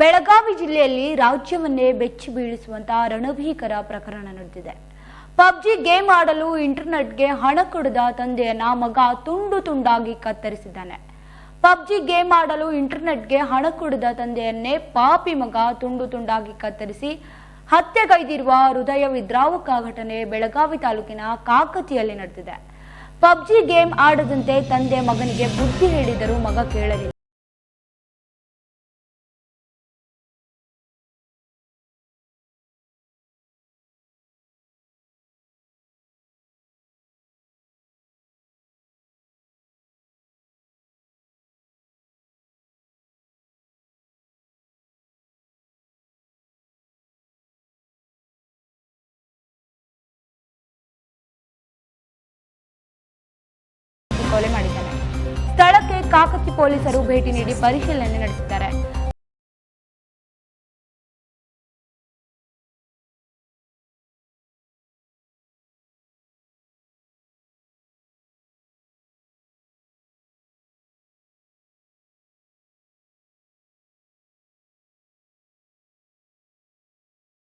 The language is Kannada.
ಬೆಳಗಾವಿ ಜಿಲ್ಲೆಯಲ್ಲಿ ರಾಜ್ಯವನ್ನೇ ಬೆಚ್ಚಿ ಬೀಳಿಸುವಂತಹ ರಣಭೀಕರ ಪ್ರಕರಣ ನಡೆದಿದೆ. ಪಬ್ಜಿ ಗೇಮ್ ಆಡಲು ಇಂಟರ್ನೆಟ್ಗೆ ಹಣ ಕೊಡದ ತಂದೆಯನ್ನ ಮಗ ತುಂಡು ತುಂಡಾಗಿ ಕತ್ತರಿಸಿದ್ದಾನೆ. ಪಬ್ಜಿ ಗೇಮ್ ಆಡಲು ಇಂಟರ್ನೆಟ್ಗೆ ಹಣ ಕೊಡದ ತಂದೆಯನ್ನೇ ಪಾಪಿ ಮಗ ತುಂಡು ತುಂಡಾಗಿ ಕತ್ತರಿಸಿ ಹತ್ಯೆಗೈದಿರುವ ಹೃದಯ ವಿದ್ರಾವಕ ಘಟನೆ ಬೆಳಗಾವಿ ತಾಲೂಕಿನ ಕಾಕತಿಯಲ್ಲಿ ನಡೆದಿದೆ. ಪಬ್ಜಿ ಗೇಮ್ ಆಡದಂತೆ ತಂದೆ ಮಗನಿಗೆ ಬುದ್ಧಿ ಹೇಳಿದರೂ ಮಗ ಕೇಳಲಿಲ್ಲ. ಕೊಲೆ ಮಾಡಿದ್ದಾನೆ ಸ್ಥಳಕ್ಕೆ ಕಾಕತಿ ಪೊಲೀಸರು ಭೇಟಿ ನೀಡಿ ಪರಿಶೀಲನೆ ನಡೆಸಿದ್ದಾರೆ.